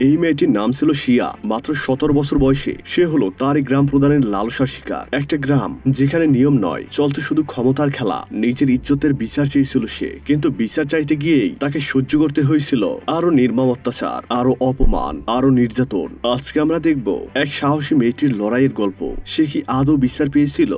এই মেয়েটির নাম ছিল শিয়া, মাত্র সতেরো বছর বয়সে। সে হলো তারই গ্রাম প্রদানের লালসার শিকার। একটা গ্রাম যেখানে নিয়ম নয়, চলতে শুধু ক্ষমতার খেলা, নিজের ইজ্জতের বিচার চেয়েছিল সে। কিন্তু বিচার চাইতে গিয়েই তাকে সহ্য করতে হয়েছিল আরও নির্মম অত্যাচার আরও অপমান আরও নির্যাতন। আজকে আমরা দেখব এক সাহসী মেয়েটির লড়াইয়ের গল্প। সে কি আদৌ বিচার পেয়েছিল?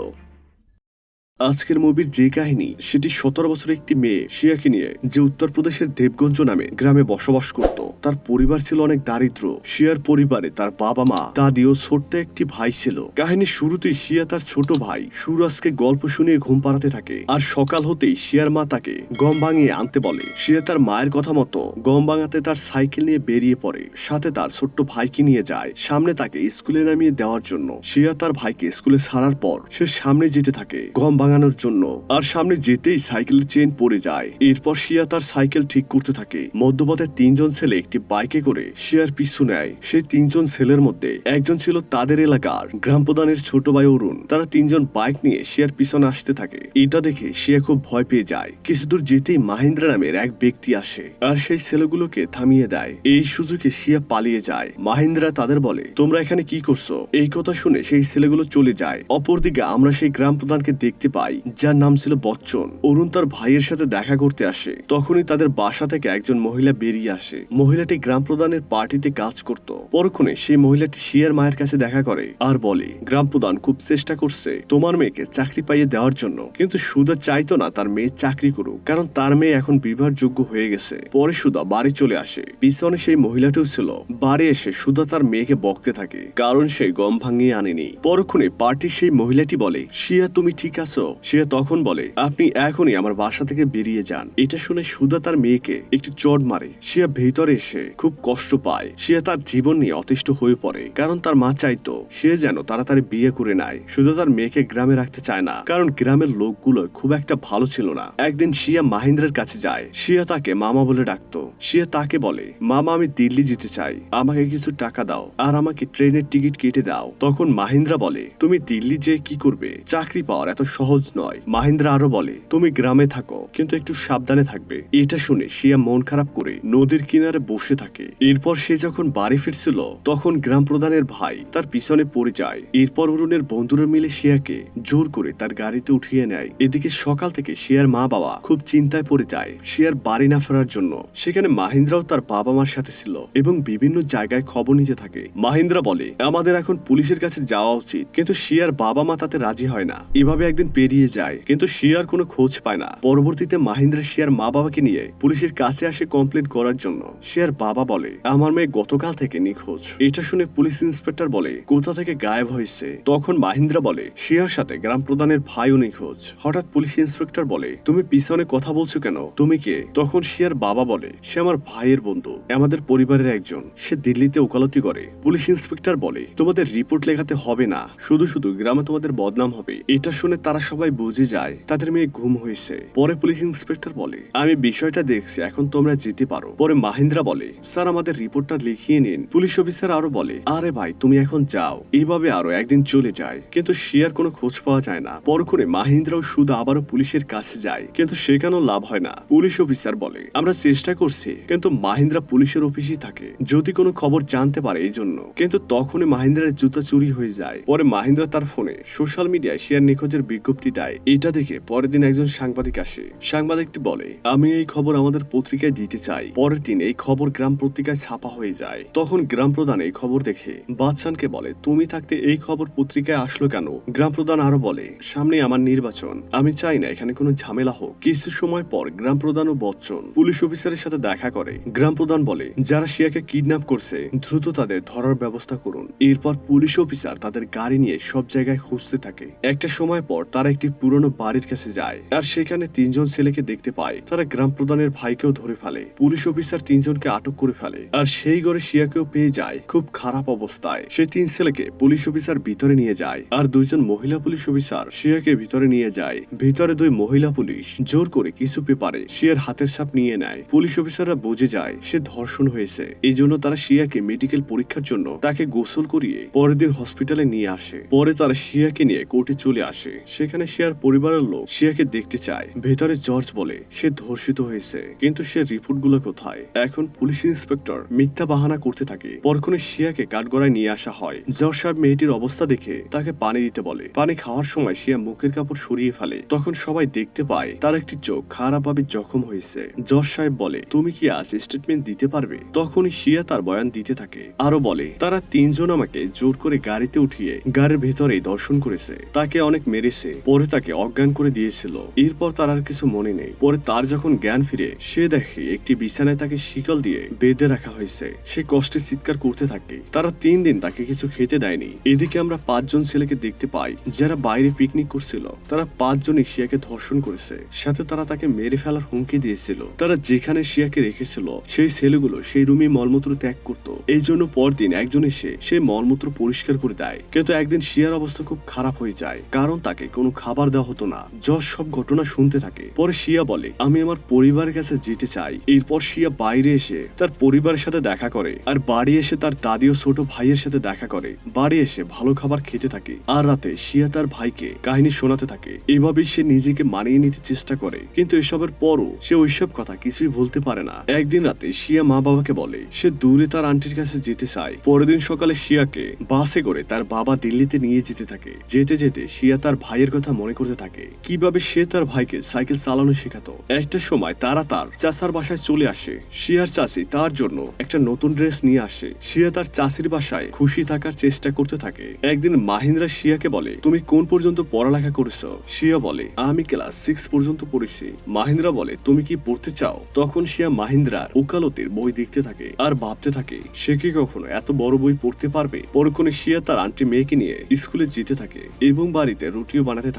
আজকের মুভির যে কাহিনী, সেটি সতেরো বছরের একটি মেয়ে শিয়াকে নিয়ে যে উত্তরপ্রদেশের দেবগঞ্জ নামে গ্রামে বসবাস করত। তার পরিবার ছিল অনেক দারিদ্র। শিয়ার পরিবারে তার বাবা মা দাদি ও ছোট্ট একটি ভাই ছিল। কাহিনীর শুরুতেই শিয়া তার ছোট ভাই সুরাজকে গল্প শুনিয়ে ঘুম পাড়াতে থাকে আর সকাল হতেই শিয়ার মা তাকে গম ভাঙিয়ে আনতে বলে। শিয়া তার মায়ের কথা মতো গম ভাঙাতে তার সাইকেল নিয়ে বেরিয়ে পড়ে, সাথে তার ছোট্ট ভাইকে নিয়ে যায় সামনে তাকে স্কুলে নামিয়ে দেওয়ার জন্য। শিয়া তার ভাইকে স্কুলে ছাড়ার পর সে সামনে যেতে থাকে গম ভাঙানোর জন্য। আর সামনে যেতেই সাইকেলের চেন পড়ে যায়। এরপর শিয়া তার সাইকেল ঠিক করতে থাকে। মধ্যপথে তিনজন ছেলে একটি বাইকে করে শিয়ার পিছু নেয়। সেই তিনজন ছেলের মধ্যে একজন ছিল তাদের এলাকার গ্রাম প্রধানের ছোট ভাই অরুণ। তারা তিনজন বাইক নিয়ে শিয়ার পিছনে আসতে থাকে। এটা দেখে শিয়া খুব ভয় পেয়ে যায়। কিছু দূর যেতেই মাহিন্দ্রা নামের এক ব্যক্তি আসে। আর সেই ছেলেগুলোকে থামিয়ে দেয়। এই সুযোগে শিয়া পালিয়ে যায়। মাহিন্দ্রা তাদের বলে, তোমরা এখানে কি করছ? এই কথা শুনে সেই ছেলেগুলো চলে যায়। অপরদিকে আমরা সেই গ্রাম প্রধানকে দেখতে পাই যার নাম ছিল বচ্চন। অরুণ তার ভাইয়ের সাথে দেখা করতে আসে। তখনই তাদের বাসা থেকে একজন মহিলা বেরিয়ে আসে। মহিলাটি গ্রাম প্রধানের পার্টিতে কাজ করত। পরক্ষণে সেই মহিলাটি শিয়ার মায়ের কাছে দেখা করে আর বলে, গ্রাম প্রধান খুব চেষ্টা করছে তোমার মেয়েকে চাকরি পাইয়ে দেওয়ার জন্য। কিন্তু সুধা চাইতো না তার মেয়ে চাকরি করুক, কারণ তার মেয়ে এখন বিবাহযোগ্য হয়ে গেছে। পরে সুধা বাড়ি চলে আসে। পিছনে সেই মহিলাটিও ছিল। বাড়ি এসে সুধা তার মেয়েকে বকতে থাকে, কারণ সে গম ভাঙিয়ে আনেনি। পরক্ষণে পার্টির সেই মহিলাটি বলে, শিয়া, তুমি ঠিক আছো? শিয়া তখন বলে, আপনি এখনই আমার বাসা থেকে বেরিয়ে যান। এটা শুনে সুধা তার মেয়েকে একটি চড় মারে। শিয়া ভেতরে এসে খুব কষ্ট পায়। শিয়া তার জীবন নিয়ে অতিষ্ঠ হয়ে পড়ে, কারণ তার মা চাইতো সে যেন তাড়াতাড়ি বিয়ে করে নেয়। শুধু তার মেয়েকে গ্রামে রাখতে চায় না, কারণ গ্রামের লোকগুলো খুব একটা ভালো ছিল না। একদিন শিয়া মাহিন্দ্রের কাছে যায়। শিয়া তাকে মামা বলে ডাকতো। শিয়া তাকে বলে, মামা, আমি দিল্লি যেতে চাই। আমাকে কিছু টাকা দাও আর আমাকে ট্রেনের টিকিট কেটে দাও। তখন মাহিন্দ্রা বলে, তুমি দিল্লি যে কি করবে? চাকরি পাওয়ার এত সহজ নয়। মাহিন্দ্রা আরও বলে, তুমি গ্রামে থাকো, কিন্তু একটু সাবধানে থাকবে। এটা শুনে শিয়া মন খারাপ করে নদীর কিনারে বসে থাকে। এরপর সে যখন বাড়ি ফিরছিল, তখন গ্রাম প্রধানের ভাই তার পিছনে পড়ে যায়। এরপর অরুণের বন্ধুরা মিলে শিয়াকে জোর করে তার গাড়িতে উঠিয়ে নেয়। এদিকে সকাল থেকে শিয়ার মা বাবা খুব চিন্তায় পড়ে যায় শিয়ার বাড়ি না ফেরার জন্য। সেখানে মাহিন্দ্রাও তার বাবা মার সাথে ছিল এবং বিভিন্ন জায়গায় খবর নিতে থাকে। মাহিন্দ্রা বলে, আমাদের এখন পুলিশের কাছে যাওয়া উচিত, কিন্তু শিয়ার বাবা মা তাতে রাজি হয় না। এভাবে একদিন পেরিয়ে যায়। কিন্তু শিয়ার কোনো খোঁজ পায় না। পরবর্তীতে মাহিন্দ্রা শিয়ার মা বাবাকে নিয়ে পুলিশের কাছে আসে কমপ্লেন করার জন্য। শিয়ার বাবা বলে, আমার মেয়ে গতকাল থেকে নিখোঁজ। এটা শুনে পুলিশ ইন্সপেক্টর বলে, কোথা থেকে গায়েব হয়েছে? তখন মাহিন্দ্রা বলে, শিয়ার সাথে গ্রাম প্রধানের ভাইও নিখোঁজ। হঠাৎ পুলিশ ইন্সপেক্টর বলে, তুমি পিছনে কথা বলছো কেন? তুমি কে? তখন শিয়ার বাবা বলে, সে আমার ভাইয়ের বন্ধু আমাদের পরিবারের একজন। সে দিল্লিতে ওকালতি করে। পুলিশ ইন্সপেক্টর বলে, তোমাদের রিপোর্ট লেখাতে হবে না। শুধু শুধু গ্রামে তোমাদের বদনাম হবে। এটা শুনে তারা সবাই বুঝে যায়, তাদের মেয়ে ঘুম হয়েছে। পরে পুলিশ ইন্সপেক্টর বলে, আমি বিষয়টা দেখছি, এখন তোমরা যেতে পারো। পরে মাহিন্দ্রা বলে, স্যার, আমাদের রিপোর্টটা লিখিয়ে নিন। পুলিশ অফিসার আরও বলে, আরে ভাই, তুমি এখন যাও। এইভাবে আরও একদিন চলে যায়। কিন্তু শিয়ার কোনো খোঁজ পাওয়া যায় না। পরক্ষণে মাহিন্দ্রাও শুধু আবারও পুলিশের কাছে যায়। কিন্তু সেখানেও লাভ হয় না? পুলিশ অফিসার বলে, আমরা চেষ্টা করছি, কিন্তু মাহিন্দ্রা পুলিশের অফিসেই থাকে। যদি কোনো খবর জানতে পারে এই জন্য কিন্তু তখনই মাহিন্দ্রার জুতা চুরি হয়ে যায়। পরে মাহিন্দ্রা তার ফোনে সোশ্যাল মিডিয়ায় শেয়ার নিখোঁজের বিজ্ঞপ্তি দেয়। এটা দেখে পরের দিন একজন সাংবাদিক আসে। সাংবাদিকটি বলে, আমি এই খবর আমাদের পত্রিকায় দিতে চাই। পরের দিন এই খবর গ্রাম পত্রিকায় ছাপা হয়ে যায়। তখন গ্রাম প্রধান এই খবর দেখে বাদশানকে বলে, তুমি থাকতে এই খবর পত্রিকায় আসলো কেন? গ্রাম প্রধান আরও বলে, সামনে আমার নির্বাচন। আমি চাই না এখানে কোনো ঝামেলা হোক। কিছু সময় পর গ্রাম প্রধান ও বচ্চন পুলিশ অফিসারের সাথে দেখা করে। গ্রাম প্রধান বলে, যারা শিয়াকে কিডন্যাপ করছে, দ্রুত তাদের ধরার ব্যবস্থা করুন। এরপর পুলিশ অফিসার তাদের গাড়ি নিয়ে সব জায়গায় খুঁজতে থাকে। একটা সময় পর তারা একটি পুরনো বাড়ির কাছে যায়। আর সেখানে তিনজন ছেলেকে দেখতে পায়। তারা গ্রাম প্রধানের ভাইকেও ধরে ফেলে। পুলিশ অফিসার তিনজনকে আটক করে ফেলে। আর সেই ঘরে শিয়াকেও পেয়ে যায় খুব খারাপ অবস্থায়। সেই তিন ছেলেকে পুলিশ অফিসার ভিতরে নিয়ে যায়। আর দুইজন মহিলা পুলিশ অফিসার শিয়াকে ভিতরে নিয়ে যায়। ভিতরে দুই মহিলা পুলিশ জোর করে কিছু পেপারে শিয়ার হাতের ছাপ নিয়ে নেয়। পুলিশ অফিসাররা বুঝে যায় সে ধর্ষণ হয়েছে। এই জন্য তারা শিয়াকে মেডিকেল পরীক্ষার জন্য তাকে গোসল করিয়ে পরের দিন হসপিটালে নিয়ে আসে। পরে তারা শিয়াকে নিয়ে কোর্টে চলে আসে। সেখানে যেখানে শিয়ার পরিবারের লোক শিয়াকে দেখতে চায়। ভেতরে জর্জ বলে, সে ধর্ষিত হয়েছে, কিন্তু সে রিপোর্টগুলো কোথায়? এখন পুলিশ ইন্সপেক্টর মিথ্যা বাহানা করতে থাকে। পরক্ষণে শিয়াকে কাঠগড়ায় নিয়ে আসা হয়। জর্জ সাহেব মেয়েটির অবস্থা দেখে তাকে পানি দিতে বলে। পানি খাওয়ার সময় শিয়া মুখের কাপড় সরিয়ে ফেলে। তখন সবাই দেখতে পায়, তার একটি চোখ খারাপভাবে জখম হয়েছে। জজ সাহেব বলে, তুমি কি আজ স্টেটমেন্ট দিতে পারবে? তখনই শিয়া তার বয়ান দিতে থাকে। আরও বলে, তারা তিনজন আমাকে জোর করে গাড়িতে উঠিয়ে গাড়ির ভেতরেই দর্শন করেছে। তাকে অনেক মেরেছে। পরে তাকে অজ্ঞান করে দিয়েছিল। এরপর তার আর কিছু মনে নেই। পরে তার যখন জ্ঞান ফিরে, সে দেখে একটি বিছানায় তাকে শিকল দিয়ে বেঁধে রাখা হয়েছে। সে কষ্টে চিৎকার করতে থাকে। তারা তিন দিন তাকে কিছু খেতে দেয়নি। এদিকে আমরা পাঁচজন ছেলেকে দেখতে পাই, যারা বাইরে পিকনিক করছিল। তারা পাঁচজনই শিয়াকে ধর্ষণ করেছে। সাথে তারা তাকে মেরে ফেলার হুমকি দিয়েছিল। তারা যেখানে শিয়াকে রেখেছিল, সেই ছেলেগুলো সেই রুমে মলমূত্র ত্যাগ করত। এই জন্য পরদিন একজন এসে সেই মলমূত্র পরিষ্কার করে দেয়। কিন্তু একদিন শিয়ার অবস্থা খুব খারাপ হয়ে যায়। কারণ তাকে কোনো খাবার দেওয়া হতো না। যশ সব ঘটনা শুনতে থাকে। পরে শিয়া বলে, আমি আমার পরিবারের কাছে যেতে চাই। এরপর শিয়া বাইরে এসে তার পরিবারের সাথে দেখা করে আর বাড়ি এসে তার দাদি ও ছোট ভাইয়ের সাথে দেখা করে। বাড়ি এসে ভালো খাবার খেতে থাকে আর রাতে শিয়া তার ভাইকে কাহিনী শোনাতে থাকে। এভাবেই সে নিজেকে মানিয়ে নিতে চেষ্টা করে। কিন্তু এসবের পরও সে ওইসব কথা কিছুই বলতে পারে না। একদিন রাতে শিয়া মা বাবাকে বলে, সে দূরে তার আন্টির কাছে যেতে চায়। পরের দিন সকালে শিয়াকে বাসে করে তার বাবা দিল্লিতে নিয়ে যেতে থাকে। যেতে যেতে শিয়া তার ভাইয়ের কথা মনে করতে থাকে। কীভাবে সে তার ভাইকে সাইকেল চালানো শেখাতো। একটা সময় তারা তার চাচার বাসায় চলে আসে। শিয়ার চাচি তার জন্য একটা নতুন ড্রেস নিয়ে আসে। শিয়া তার চাচির বাসায় খুশি থাকার চেষ্টা করতে থাকে। একদিন মাহিন্দ্রা শিয়াকে বলে, তুমি কোন পর্যন্ত পড়ালেখা করেছ? শিয়া বলে, আমি ক্লাস সিক্স পর্যন্ত পড়েছি। মাহিন্দ্রা বলে, তুমি কি পড়তে চাও? তখন শিয়া মাহিন্দ্রার ওকালতির বই দেখতে থাকে আর ভাবতে থাকে, সে কি কখনো এত বড় বই পড়তে পারবে? পরক্ষণে শিয়া তার আন্টি মেয়েকে নিয়ে স্কুলে যেতে থাকে এবং বাড়িতে রুটিও বানাতে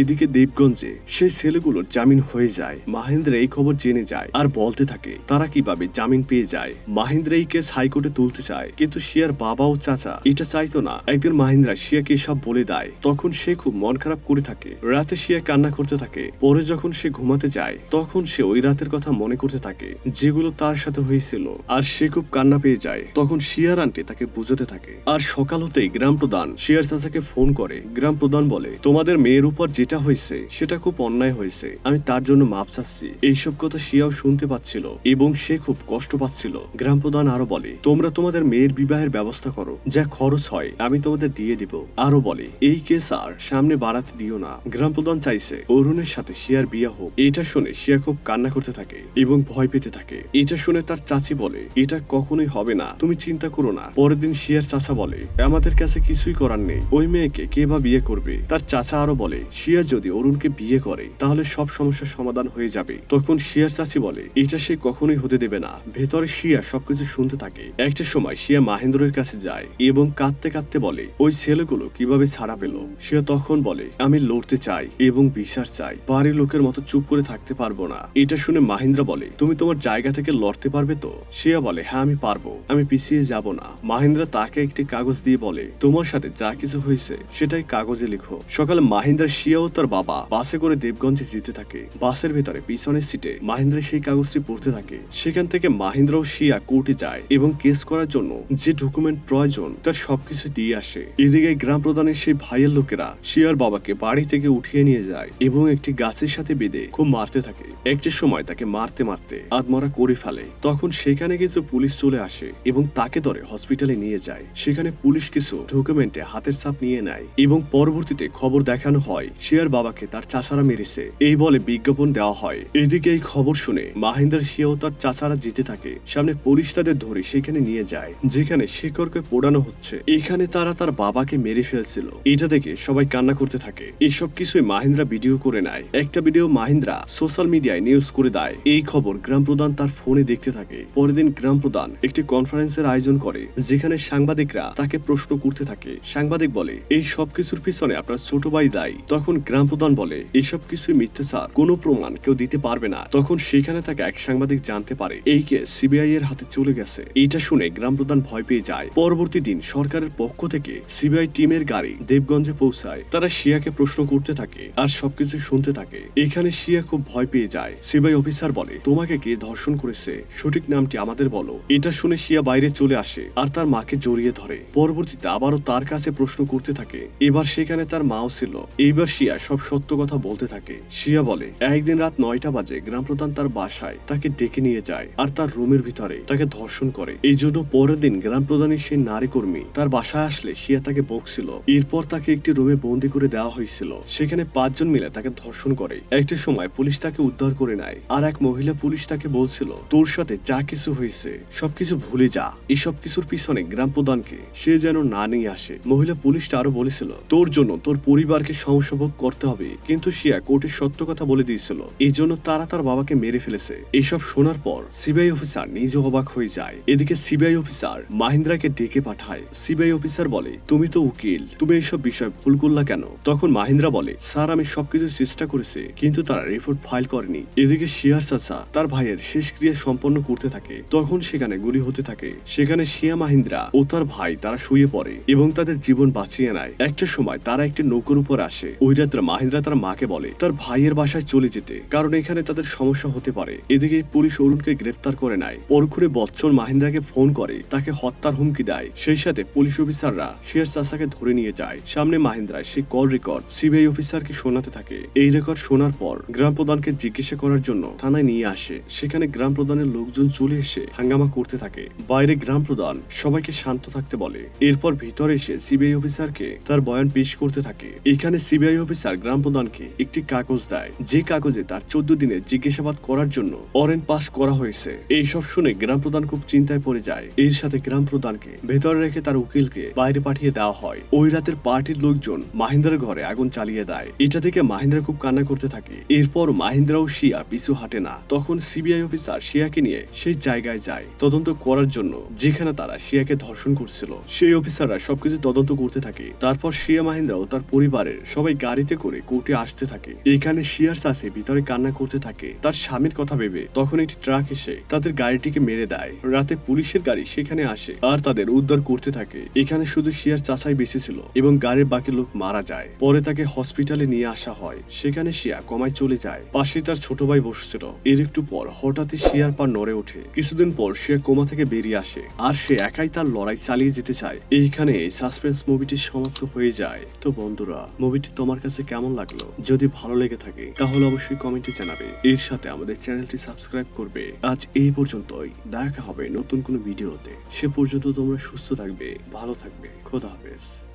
এদিকে দেবগঞ্জে সেই ছেলেগুলোর জামিন হয়ে যায়। মাহেন্দ্র এই খবর জেনে যায় আর বলতে থাকে, তারা কীভাবে জামিন পেয়ে যায়? মাহেন্দ্র এই কেস হাইকোর্টে তুলতে চায়, কিন্তু শিয়ার বাবা ও চাচা এটা চাইতো না। একদিন মাহিন্দ্রা শিয়াকে সব বলে দেয়, তখন সে খুব মন খারাপ করে থাকে। রাতে শিয়া কান্না করতে থাকে, পরে যখন সে ঘুমাতে যায়, তখন সে ওই রাতের কথা মনে করতে থাকে, যেগুলো তার সাথে হয়েছিল, আর সে খুব কান্না পেয়ে যায়। তখন শিয়ার আন্টি তাকে বুঝাতে থাকে, আর সকাল হতেই গ্রাম প্রধান শিয়ার চাচাকে ফোন করে। গ্রাম প্রধান বলে, তোমাদের মেয়ের উপর যেটা হয়েছে, সেটা খুব অন্যায় হয়েছে। আমি তার জন্য মাপ চাচ্ছি। এইসব কথা শিয়াও শুনতে পাচ্ছিল এবং সে খুব কষ্ট পাচ্ছিল। গ্রাম প্রধান আরও বলে, তোমরা তোমাদের মেয়ের বিবাহের ব্যবস্থা করো। যা খরচ হয়, আমি তোমাদের দিয়ে দিব। আরও বলে, এই কেস আর সামনে বাড়াতে দিও না। গ্রাম প্রধান চাইছে, অরুণের সাথে শিয়ার বিয়ে হোক। এটা শুনে শিয়া খুব কান্না করতে থাকে এবং ভয় পেতে থাকে। এটা শুনে তার চাচি বলে, এটা কখনোই হবে না। তুমি চিন্তা করো না। পরের দিন শিয়ার চাচা বলে, আমাদের কাছে কিছুই করার নেই। ওই মেয়েকে কে বা বিয়ে করবে? তার চাচা আরও বলে শিয়া যদি অরুণকে বিয়ে করে, তাহলে সব সমস্যার সমাধান হয়ে যাবে। তখন শিয়ার চাচি বলে, এটা সে কখনোই হতে দেবে না। ভেতরে শিয়া সবকিছু শুনতে থাকে। একটা সময় শিয়া মাহেন্দ্রের কাছে যায় এবং কাঁদতে কাঁদতে বলে, ওই ছেলেগুলো কীভাবে ছাড়া পেল? শিয়া তখন বলে, আমি লড়তে চাই এবং বিচার চাই। বাড়ির লোকের মতো চুপ করে থাকতে পারব না। এটা শুনে মাহিন্দ্রা বলে, তুমি তোমার জায়গা থেকে লড়তে পারবে তো? শিয়া বলে হ্যাঁ আমি পারব। আমি পিছিয়ে যাব না। মাহিন্দ্রা তাকে একটি কাগজ দিয়ে বলে, তোমার সাথে যা কিছু হয়েছে, সেটাই কাগজে লিখো। সকালে মাহিন্দ্রা শিয়া ও তার বাবা। বাসে করে দেবগঞ্জে যেতে থাকে। বাসের ভেতরে পিছনের সিটে মাহিন্দ্রা সেই কাগজটি পড়তে থাকে। সেখান থেকে মাহিন্দ্র ও শিয়া কোর্টে যায় এবং কেস করার জন্য যে ডকুমেন্ট প্রয়োজন, তার সবকিছু দিয়ে আসে। এদিকে গ্রাম প্রধানের সেই ভাইয়ের লোকেরা শিয়ার বাবাকে বাড়ি থেকে উঠিয়ে নিয়ে যায় এবং একটি গাছের সাথে বেঁধে খুব মারতে থাকে। একটি সময় তাকে মারতে মারতে আত্মরা করে ফেলে। তখন সেখানে কিছু পুলিশ চলে আসে এবং তাকে ধরে হসপিটালে নিয়ে যায়। সেখানে পুলিশ কিছু ডকুমেন্টে হাতের ছাপ নিয়ে নেয় এবং পরবর্তীতে খবর দেখানো হয় শিয়ার বাবাকে তার চাচারা মেরেছে। এই বলে বিজ্ঞাপন দেওয়া হয়। এদিকে এই খবর শুনে মাহিন্দার শিয়াও তার চাচারা জিতে থাকে। সামনে পুলিশ তাদের ধরে সেখানে নিয়ে যায়, যেখানে শেখরকে পোড়ানো হচ্ছে। এখানে তারা তার বাবাকে মেরে ফেলছিল। এটা দেখে সবাই কান্না করতে থাকে। এসব কিছুই মাহিন্দ্রা ভিডিও করে নেয়। একটা ভিডিও মাহিন্দ্রা সোশ্যাল মিডিয়ায় নিউজ করে দেয়। এই খবর গ্রাম প্রধান তার ফোনে দেখতে থাকে। পরের দিন গ্রাম প্রধান একটি কনফারেন্সের আয়োজন করে, যেখানে সাংবাদিকরা তাকে প্রশ্ন করতে থাকে। সাংবাদিক বলে, এই সব কিছুর পিছনে আপনার ছোট ভাই দায়ী। তখন গ্রাম প্রধান বলে, এসব কিছুই মিথ্যে, স্যার। কোনো প্রমাণ কেউ দিতে পারবে না। তখন সেখানে থাকে এক সাংবাদিক জানতে পারে, এই কেস সিবিআই এর হাতে চলে গেছে। এইটা শুনে গ্রাম প্রধান ভয় পেয়ে যায়। পরবর্তী দিন সরকারের পক্ষ থেকে সিবিআই টিমের গাড়ি দেবগঞ্জে পৌঁছায়। তারা শিয়াকে প্রশ্ন করতে থাকে আর সবকিছু শুনতে থাকে। এখানে শিয়া খুব ভয় পেয়ে যায়। সিবিআই অফিসার বলে, তোমাকে কে ধর্ষণ করেছে? সঠিক নামটি আমাদের বলো। এটা শুনে শিয়া বাইরে চলে আসে আর তার মাকে জড়িয়ে ধরে। পরবর্তীতে আবারও তার কাছে প্রশ্ন করতে থাকে। এবার সেখানে তার মাও ছিল। এইবার শিয়া সব সত্য কথা বলতে থাকে। শিয়া বলে, একদিন রাত নয়টা বাজে গ্রাম প্রধান তার বাসায় তাকে ডেকে নিয়ে যায় আর তার রুমের ভিতরে তাকে ধর্ষণ করে। এই জন্য পরের দিন গ্রাম প্রধানের সেই নারী কর্মী তার বাসায় আসলে শিয়া তাকে বকছিল। এরপর তাকে একটি রুমে বন্দি করে দেওয়া হয়েছিল। সেখানে পাঁচজন মিলে তাকে ধর্ষণ করে। একটা সময় পুলিশ তাকে উদ্ধার করে নেয় আর এক মহিলা পুলিশ তাকে বলছিল, তোর সাথে যা কিছু হয়েছে, সবকিছু ভুলে যা। এই সব কিছুর পিছনে গ্রাম প্রধানকে সে যেন না নিয়ে আসে। মহিলা পুলিশটা আরও বলেছিল, তোর জন্য তোর পরিবারকে সমস্যা ভোগ করতে হবে। কিন্তু শিয়া কোর্টের সত্য কথা বলে দিয়েছিল। এই জন্য তারা তার বাবাকে মেরে ফেলেছে। এইসব শোনার পর সিবিআই অফিসার নিজে অবাক হয়ে যায়। এদিকে সিবিআই অফিসার মাহিন্দ্রাকে ডেকে পাঠায়। সিবিআই অফিসার বলে, তুমি তো উকিল। তুমি এইসব বিষয় ভুল করলা কেন? তখন মাহিন্দ্রা বলে, স্যার, আমি সবকিছু চেষ্টা করেছি, কিন্তু তারা রিপোর্ট ফাইল করেনি। এদিকে শিয়ার চাচা তার ভাইয়ের শেষ ক্রিয়া সম্পন্ন করতে থাকে। তখন সেখানে গুলি হতে থাকে। সেখানে শিয়া মাহিন্দ্রা ও তার ভাই তারা শুয়ে পড়ে এবং তাদের জীবন বাঁচিয়ে নেয়। একটা সময় তারা একটি নৌকোর উপর আসে। ওই রাত্রে মাহিন্দ্রা তার মাকে বলে, তার ভাইয়ের বাসায় চলে যেতে, কারণ এখানে তাদের সমস্যা হতে পারে। এদিকে পুলিশ অরুণকে গ্রেফতার করে নেয়। পরক্ষণে বৎসর মাহিন্দ্রাকে ফোন করে, তাকে হত্যার হুমকি দেয়। সেই সাথে পুলিশ অফিসাররা শিয়ার চাচাকে ধরে নিয়ে যায়। সামনে মাহিন্দ্রায় সেই কল রেকর্ড সিবিআই অফিসারকে শোনাতে থাকে। এই রেকর্ড শোনার পর গ্রাম প্রধানকে জিজ্ঞাসা করার জন্য থানায় নিয়ে আসে। সেখানে গ্রাম প্রধানের লোকজন চলে এসে হাঙ্গামা করতে থাকে। বাইরে গ্রাম প্রধান সবাইকে শান্ত থাকতে বলে। এরপর ভিতরে এসে সিবিআই অফিসারকে তার বয়ান পেশ করতে থাকে। এখানে সিবিআই অফিসার গ্রাম প্রধানকে একটি কাগজ দেয়। যে কাগজে তার চোদ্দ দিনের জিজ্ঞাসাবাদ করার জন্য অরেন পাস করা হয়েছে। এইসব শুনে গ্রাম প্রধান খুব চিন্তায় পড়ে যায়। এর সাথে গ্রাম প্রধানকে ভেতরে রেখে তার উকিলকে বাইরে পাঠিয়ে দেওয়া হয়। ওই রাতের পার্টির লোকজন মাহিন্দ্রার ঘরে আগুন চালিয়ে দেয়। এটা থেকে মাহিন্দ্রা খুব কান্না করতে থাকে। এরপর মাহিন্দ্রা ও শিয়া পিছু হাঁটে না। তখন সিবিআই অফিসার শিয়াকে নিয়ে সেই জায়গায় যায়। তদন্ত করার জন্য যেখানে তারা শিয়াকে ধর্ষণ করছিল। সেই অফিসাররা সবকিছু তদন্ত করতে থাকে। তারপর শিয়া মাহিন্দ্রা ও তার পরিবারের সবাই গাড়িতে করে কোর্টে আসতে থাকে। এখানে শিয়ার চাষে ভিতরে কান্না করতে থাকে। তার স্বামীর কথা ভেবে তখন একটি ট্রাক এসে তাদের গাড়িটিকে মেরে দেয়। রাতে পুলিশের গাড়ি সেখানে আসে আর তাদের উদ্ধার করতে থাকে। এখানে শুধু শিয়ার চাচাই বেঁচে ছিল এবং গাড়ির বাকি লোক মারা যায়। পরে তাকে হসপিটালে নিয়ে আসা হয়। সেখানে শিয়া কমায় চলে যায়। পাশে তার ছোট ভাই বসছিল। এর একটু পর হঠাৎই শিয়ার পা নড়ে ওঠে। কিছুদিন পর শিয়া কোমা থেকে বেরিয়ে আসে। আর সে একাই তার লড়াই চালিয়ে যেতে চায়। এইখানে সাসপেন্স মুভিটি সমাপ্ত হয়ে যায়। তো বন্ধুরা, মুভিটি তোমার কাছে কেমন লাগল? যদি ভালো লেগে থাকে, তাহলে অবশ্যই কমেন্টে জানাবে। এর সাথে আমাদের চ্যানেলটি সাবস্ক্রাইব করবে। আজ এই পর্যন্তই। দেখা হবে নতুন কোনো ভিডিওতে। সে পর্যন্ত তোমরা সুস্থ থাকবে, ভালো থাকবে। খোদা হাফেজ।